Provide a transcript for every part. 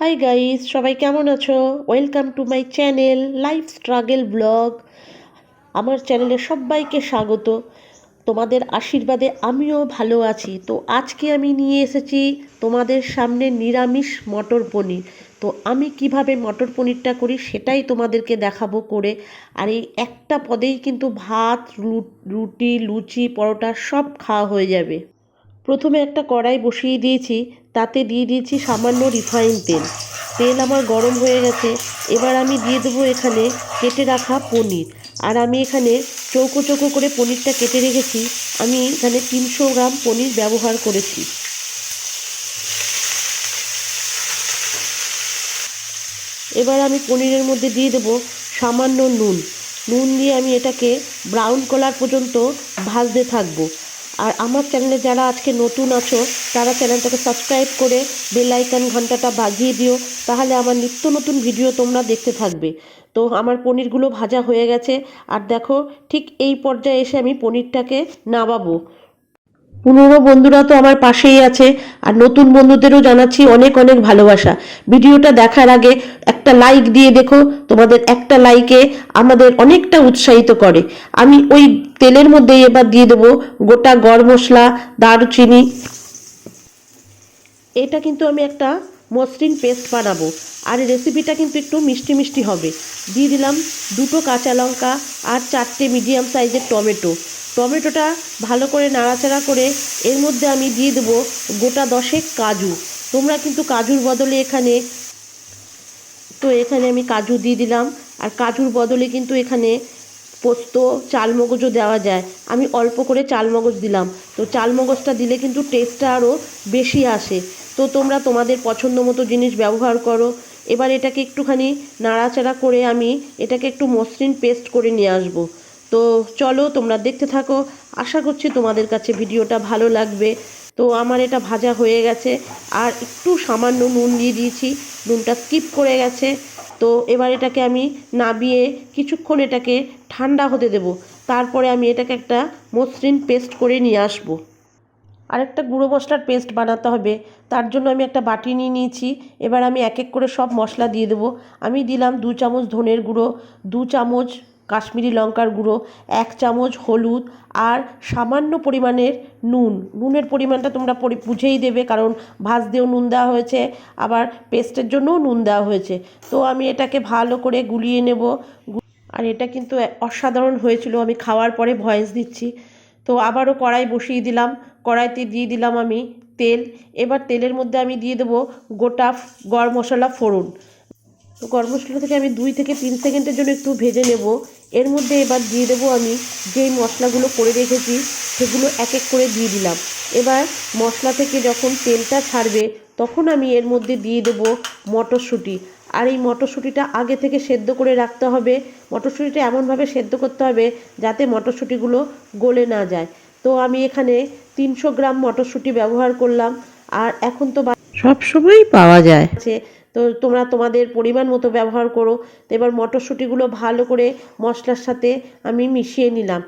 Hi guys সবাই কেমন আছো? Welcome to my channel life struggle blog আমার চ্যানেলে সবাইকে স্বাগত। তোমাদের আশীর্বাদে আমিও ভালো আছি। তো আজকে আমি নিয়ে এসেছি তোমাদের সামনে নিরামিষ মটর পনির। তো আমি কীভাবে মটর পনিরটা করি সেটাই তোমাদেরকে দেখাবো করে। আর এই একটা পদেই কিন্তু ভাত রুটি, লুচি, পরোটা সব খাওয়া হয়ে যাবে। প্রথমে একটা কড়াই বসিয়ে দিয়েছি, তাতে দিয়ে দিয়েছি সামান্য রিফাইন তেল। তেল আমার গরম হয়ে গেছে, এবার আমি দিয়ে দেবো এখানে কেটে রাখা পনির। আর আমি এখানে চৌকো চৌকো করে পনিরটা কেটে রেখেছি, আমি এখানে তিনশো গ্রাম পনির ব্যবহার করেছি। এবার আমি পনিরের মধ্যে দিয়ে দেবো সামান্য নুন। নুন দিয়ে আমি এটাকে ব্রাউন কালার পর্যন্ত ভাজতে থাকব। আর আমার চ্যানেলে যারা আজকে নতুন আছো, তারা চ্যানেলটাকে সাবস্ক্রাইব করে বেল আইকন ঘন্টাটা বাজিয়ে দিও, তাহলে আমার নিত্য নতুন ভিডিও তোমরা দেখতে থাকবে। তো আমার পনিরগুলো ভাজা হয়ে গেছে, আর দেখো ঠিক এই পর্যায়ে এসে আমি পনিরটাকে নামাবো। পুরনো বন্ধুরা তো আমার পাশেই আছে, আর নতুন বন্ধুদেরও জানাচ্ছি অনেক অনেক ভালোবাসা। ভিডিওটা দেখার আগে একটা লাইক দিয়ে দেখো, তোমাদের একটা লাইকে আমাদের অনেকটা উৎসাহিত করে। আমি ওই তেলের মধ্যেই এবার দিয়ে দেবো গোটা গরম মশলা, দারুচিনি। এটা কিন্তু আমি একটা মসৃণ পেস্ট বানাবো। আর রেসিপিটা কিন্তু একটু মিষ্টি মিষ্টি হবে। দিয়ে দিলাম দুটো কাঁচা লঙ্কা আর চারটে মিডিয়াম সাইজের টমেটো। টমেটোটা ভালো করে নাড়াচাড়া করে এর মধ্যে আমি দিয়ে দেবো গোটা দশেক কাজু। তোমরা কিন্তু কাজুর বদলে এখানে তো এখানে আমি কাজু দিয়ে দিলাম। আর কাজুর বদলে কিন্তু এখানে পোস্ত, চালমগজও দেওয়া যায়। আমি অল্প করে চালমগজ দিলাম। তো চালমগজটা দিলে কিন্তু টেস্টটা আরও বেশি আসে। তো তোমরা তোমাদের পছন্দ মতো জিনিস ব্যবহার করো। এবার এটাকে একটুখানি নাড়াচাড়া করে আমি এটাকে একটু মসৃণ পেস্ট করে নিয়ে আসব। তো চলো তোমরা দেখতে থাকো। আশা করছি তোমাদের কাছে ভিডিওটা ভালো লাগবে। তো আমার এটা ভাজা হয়ে গেছে। আর একটু সামান্য নুন দিয়ে দিয়েছি। নুনটা স্কিপ করে গেছে। তো এবার এটাকে আমি নাবিয়ে কিছুক্ষণ এটাকে ঠান্ডা হতে দেব। তারপরে আমি এটাকে একটা মসৃণ পেস্ট করে নিয়ে আসব। আরেকটা গুঁড়ো মশলার পেস্ট বানাতে হবে। তার জন্য আমি একটা বাটি নিয়ে নিয়েছি। এবার আমি এক এক করে সব মশলা দিয়ে দেবো। আমি দিলাম দু চামচ ধনের গুঁড়ো, দু চামচ কাশ্মীরি লঙ্কার গুঁড়ো, এক চামচ হলুদ আর সামান্য পরিমাণের নুন। নুনের পরিমাণটা তোমরা বুঝেই দেবে, কারণ ভাজতেও নুন দেওয়া হয়েছে, আবার পেস্টের জন্যও নুন দেওয়া হয়েছে। তো আমি এটাকে ভালো করে গুলিয়ে নেব। আর এটা কিন্তু অসাধারণ হয়েছিল, আমি খাওয়ার পরে ভয়েস দিচ্ছি। তো আবারও কড়াই বসিয়ে দিলাম, কড়াইতে দিয়ে দিলাম আমি তেল। এবার তেলের মধ্যে আমি দিয়ে দেবো গোটা গরম মশলা ফোড়ন। তো গরম মশলা থেকে আমি দুই থেকে তিন সেকেন্ডের জন্য একটু ভেজে নেব। এর মধ্যে এবার দিয়ে দেবো আমি যেই মশলাগুলো করে রেখেছি সেগুলো এক এক করে দিয়ে দিলাম। এবার মশলা থেকে যখন তেলটা ছাড়বে তখন আমি এর মধ্যে দিয়ে দেবো মটরশুঁটি। আর এই মটরশুঁটিটা আগে থেকে সেদ্ধ করে রাখতে হবে। মটরশুঁটিটা এমনভাবে সেদ্ধ করতে হবে যাতে মটরশুঁটিগুলো গলে না যায়। তো আমি এখানে তিনশো গ্রাম মটরশুঁটি ব্যবহার করলাম। আর এখন তো সব সময়ই পাওয়া যায়। তো তোমরা তোমাদের পরিমাণ মতো ব্যবহার করো। তো এবার মটরশুঁটিগুলো ভালো করে মশলার সাথে আমি মিশিয়ে নিলাম।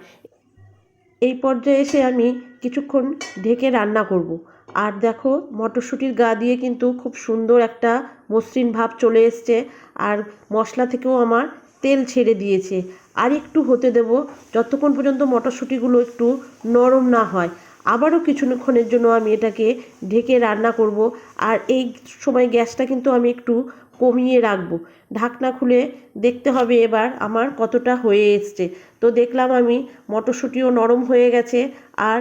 এই পর্যায়ে এসে আমি কিছুক্ষণ ঢেকে রান্না করব। আর দেখো, মটরশুঁটির গা দিয়ে কিন্তু খুব সুন্দর একটা মসৃণ ভাব চলে এসছে। আর মশলা থেকেও আমার তেল ছেড়ে দিয়েছে। আর একটু হতে দেব, যতক্ষণ পর্যন্ত মটরশুঁটিগুলো একটু নরম না হয়। আবারও কিছুক্ষণের জন্য আমি এটাকে ঢেকে রান্না করব। আর এই সময় গ্যাসটা কিন্তু আমি একটু কমিয়ে রাখব। ঢাকনা খুলে দেখতে হবে এবার আমার কতটা হয়ে এসছে। তো দেখলাম আমি মটরশুঁটিও নরম হয়ে গেছে আর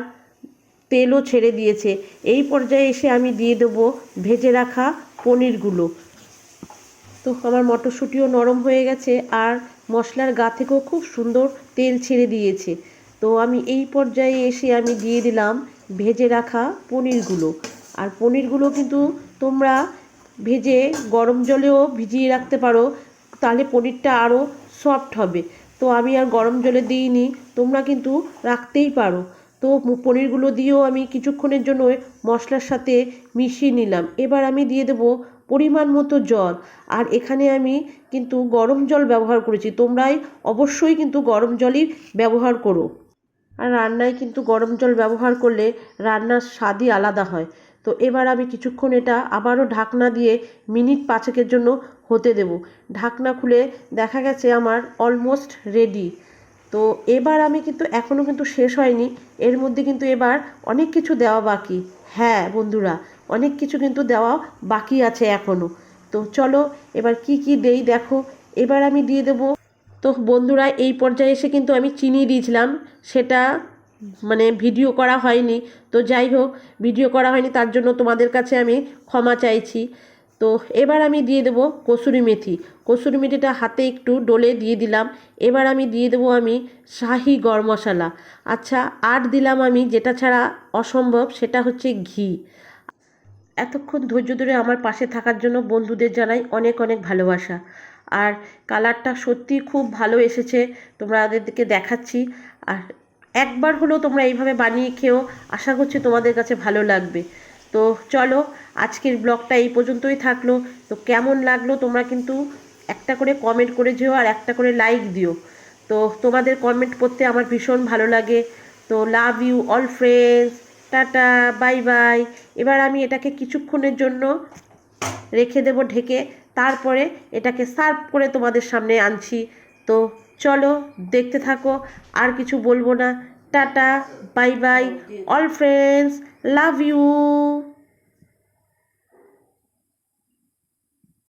তেলও ছেড়ে দিয়েছে। এই পর্যায়ে এসে আমি দিয়ে দেবো ভেজে রাখা পনিরগুলো। তো আমার মটরশুঁটিও নরম হয়ে গেছে আর মশলার গা থেকেও খুব সুন্দর তেল ছেড়ে দিয়েছে। তো আমি এই পর্যায়ে এসে আমি দিয়ে দিলাম ভেজে রাখা পনিরগুলো। আর পনিরগুলো কিন্তু তোমরা ভেজে গরম জলেও ভিজিয়ে রাখতে পারো, তাহলে পনিরটা আরও সফট হবে। তো আমি আর গরম জলে দিইনি, তোমরা কিন্তু রাখতেই পারো। তো পনিরগুলো দিয়েও আমি কিছুক্ষণের জন্য মশলার সাথে মিশিয়ে নিলাম। এবার আমি দিয়ে দেবো পরিমাণ মতো জল। আর এখানে আমি কিন্তু গরম জল ব্যবহার করেছি। তোমরাই অবশ্যই কিন্তু গরম জলই ব্যবহার করো। আর রান্নায় কিন্তু গরম জল ব্যবহার করলে রান্নার স্বাদই আলাদা হয়। তো এবার আমি কিছুক্ষণ এটা আবারও ঢাকনা দিয়ে মিনিট পাঁচেকের জন্য হতে দেব। ঢাকনা খুলে দেখা গেছে আমার অলমোস্ট রেডি তো এবার আমি কিন্তু এখনও কিন্তু শেষ হয়নি। এর মধ্যে কিন্তু এবার অনেক কিছু দেওয়া বাকি। হ্যাঁ বন্ধুরা, অনেক কিছু কিন্তু দেওয়া বাকি আছে এখনও। তো চলো এবার কি কি দেই দেখো। এবার আমি দিয়ে দেবো তো বন্ধুরা, এই পর্যায়ে এসে কিন্তু আমি চিনি দিয়েছিলাম। সেটা মানে ভিডিও করা হয়নি। তো যাই হোক, ভিডিও করা হয়নি, তার জন্য তোমাদের কাছে আমি ক্ষমা চাইছি। তো এবার আমি দিয়ে দেবো কসুরি মেথি। কসুরি মেথিটা হাতে একটু ডলে দিয়ে দিলাম। এবার আমি দিয়ে দেবো আমি শাহি গরম মশলা আচ্ছা আর দিলাম আমি যেটা ছাড়া অসম্ভব, সেটা হচ্ছে ঘি। এতক্ষণ ধৈর্য ধরে আমার পাশে থাকার জন্য বন্ধুদের জানাই অনেক অনেক ভালোবাসা। আর কালারটা সত্যি খুব ভালো এসেছে, তোমাদেরকে দেখাচ্ছি। আর একবার হলেও তোমরা এইভাবে বানিয়ে খেও, আশা করছি তোমাদের কাছে ভালো লাগবে। তো চলো, আজকের ব্লগটা এই পর্যন্তই থাকল। তো কেমন লাগল তোমরা কিন্তু একটা করে কমেন্ট করে যেও আর একটা করে লাইক দিও। তো তোমাদের কমেন্ট পড়তে আমার ভীষণ ভালো লাগে। তো love you all friends tata, bye bye. এবার আমি এটাকে কিছুক্ষণের জন্য রেখে দেব ঢেকে। তারপরে এটাকে সার্ভ করে তোমাদের সামনে আনছি। তো চলো, দেখতে থাকো, আর কিছু বলব না। Tata, bye bye. All friends, love you.